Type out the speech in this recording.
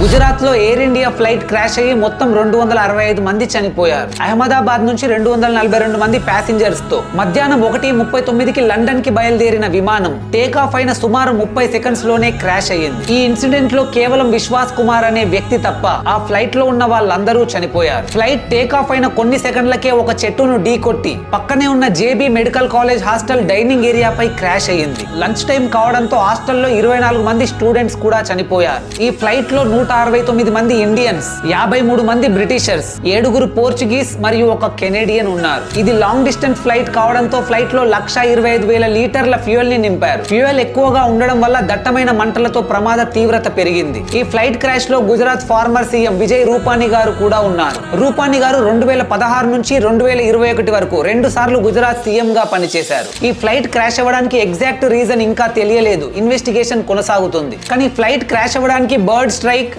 గుజరాత్లో air India flight crash అయ్యి మొత్తం రెండు వందల అరవై ఐదు మంది చనిపోయారు. అహ్మదాబాద్ నుంచి రెండు వందల నలభై రెండు మంది ప్యాసింజర్స్తో మధ్యాహ్నం ఒకటి ముప్పై తొమ్మిదికి లండన్కి బయలుదేరిన విమానం టేక్ ఆఫ్ అయిన సుమారు ముప్పై సెకండ్స్లోనే క్రాష్ అయ్యింది. ఈ ఇన్సిడెంట్లో కేవలం విశ్వాస్ కుమార్ అనే వ్యక్తి తప్ప ఆ ఫ్లైట్లో ఉన్న వాళ్ళందరూ చనిపోయారు. ఫ్లైట్ టేక్ ఆఫ్ అయిన కొన్ని సెకండ్లకే ఒక చెట్టును ఢీ కొట్టి పక్కనే ఉన్న JB medical college hostel dining ఏరియాపై crash అయ్యింది. లంచ్ టైం కావడంతో హాస్టల్లో ఇరవై నాలుగు మంది స్టూడెంట్స్ కూడా చనిపోయారు. ఈ ఫ్లైట్లో నూట అరవై తొమ్మిది మంది ఇండియన్స్ యాభై మూడు మంది బ్రిటిషర్స్ ఏడుగురు పోర్చుగీస్ మరియు ఒక కెనేడియన్ ఉన్నారు. ఇది లాంగ్ డిస్టెన్స్ ఫ్లైట్ కావడంతో ఫ్లైట్లో లక్ష ఇరవై ఐదు వేల లీటర్ల ఫ్యూయల్ని నింపారు. ఫ్యూయల్ ఎక్కువగా ఉండడం వల్ల దట్టమైన మంటలతో ప్రమాద తీవ్రత పెరిగింది. ఈ ఫ్లైట్ క్రాష్లో గుజరాత్ ఫార్మర్ సీఎం విజయ్ రూపానీ గారు కూడా ఉన్నారు. రూపానీ గారు రెండు వేల పదహారు నుంచి రెండు వేల ఇరవై ఒకటి వరకు రెండు సార్లు గుజరాత్ సీఎం గా పనిచేశారు. ఈ ఫ్లైట్ క్రాష్ అవ్వడానికి ఎగ్జాక్ట్ రీజన్ ఇంకా తెలియలేదు. ఇన్వెస్టిగేషన్ కొనసాగుతుంది. కానీ ఫ్లైట్ క్రాష్ అవ్వడానికి బర్డ్ స్ట్రైక్